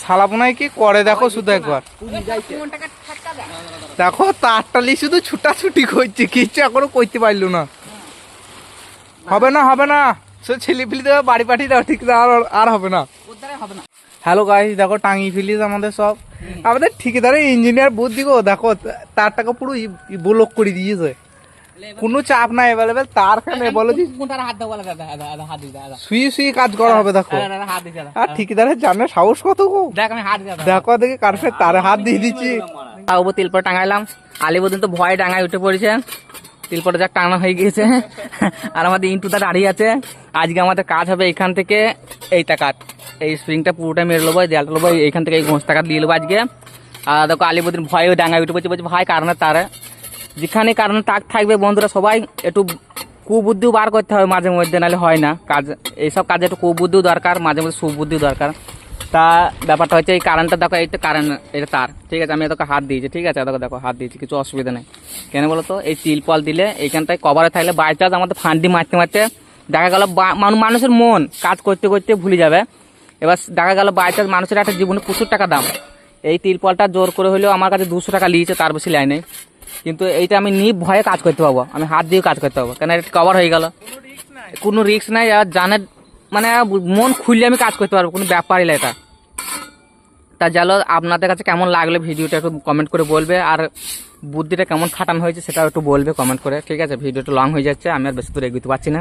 শালাপোনায় কি করে? দেখো শুধু একবার। দেখো তারটালি শুধু ছুটাছুটি করছে, কিচ্ছু এখনও করতে পারল না। হবে না হবে না। সে ছেলে ফেলে দেবে বাড়ি পাঠিয়ে দাও ঠিক আর আর হবে না। হ্যালো গাইস দেখো টাঙিয়ে ফেলিস আমাদের সব। আমাদের ঠিকাদারের ইঞ্জিনিয়ার বুদ্ধি গো, দেখো, তারটাকে পুরো ব্লক করে দিয়েছে। কোনো চাপ নাই অ্যাভেলেবেল তার কেন বলো যে কোনটার হাত দাও দাদা দাদা হাত দিই দাদা শুয়ে শুয়ে কাজ করা হবে দেখো। আর ঠিকাদারের জানে সাহস কত গো? দেখ আমি হাত দিই দাদা। দেখো দেখে কারফে তার হাত দিয়ে দিচ্ছি। তাও তিলপট টাঙাইলাম। আলিবদিন তো ভয় ডাঙায় উঠে পড়েছে। তিলপটে যা টাঙানো হয়ে গিয়েছে। আর আমাদের ইন্টুটা দাঁড়িয়ে আছে। আজকে আমাদের কাজ হবে এখান থেকে এইটা কাট। এই স্প্রিংটা পুরোটা মেরে নেব এই দেয়ালটা নেব এইখান থেকে এই ঘোষটা কাট দিয়ে নেব আজকে। আর দেখো আলিবদিন ভয়ে ডাঙায় উঠে পড়ছে বলছে ভাই কারণে তারে? যেখানে কারণে তাক থাকবে, বন্ধুরা সবাই একটু কুবুদ্ধিও বার করতে হবে মাঝে মধ্যে, নাহলে হয় না। কাজ, এইসব কাজে একটু কুবুদ্ধিও দরকার, মাঝে মধ্যে সুবুদ্ধিও দরকার। তা ব্যাপারটা হচ্ছে এই কারেন্টটা দেখো, এই তো কারেন্ট এটা তার। ঠিক আছে, আমি তোকে হাত দিয়েছি, ঠিক আছে দেখো দেখো, হাত দিয়েছি, কিছু অসুবিধা নেই। কেন বলো তো এই তিল পল দিলে এইখানটায় কভারে থাকলে বাই চান্স আমাদের ফান্ডি মারতে মারতে দেখা গেল মানুষের মন কাজ করতে করতে ভুলে যাবে। এবার দেখা গেল বাই চান্স মানুষের একটা জীবনে প্রচুর টাকা দাম। এই তিরপলটা জোর করে হলেও আমার কাছে দুশো টাকা নিয়েছে তার বেশি লাইনে কিন্তু এইটা আমি নিয়ে ভয়ে কাজ করতে পারব, আমি হাত দিয়ে কাজ করতে পারব, কেন এটা কভার হয়ে গেল। কোনো রিস্ক নাই, আর জানের মানে মন খুললে আমি কাজ করতে পারব, কোনো ব্যাপারই না এটা। তা জানো আপনাদের কাছে কেমন লাগল ভিডিওটা একটু কমেন্ট করে বলবে, আর বুদ্ধিটা কেমন খাটানো হয়েছে সেটাও একটু বলবে কমেন্ট করে। ঠিক আছে, ভিডিওটা লং হয়ে যাচ্ছে, আমি আর বেশি দূর এগোতে পারছি না।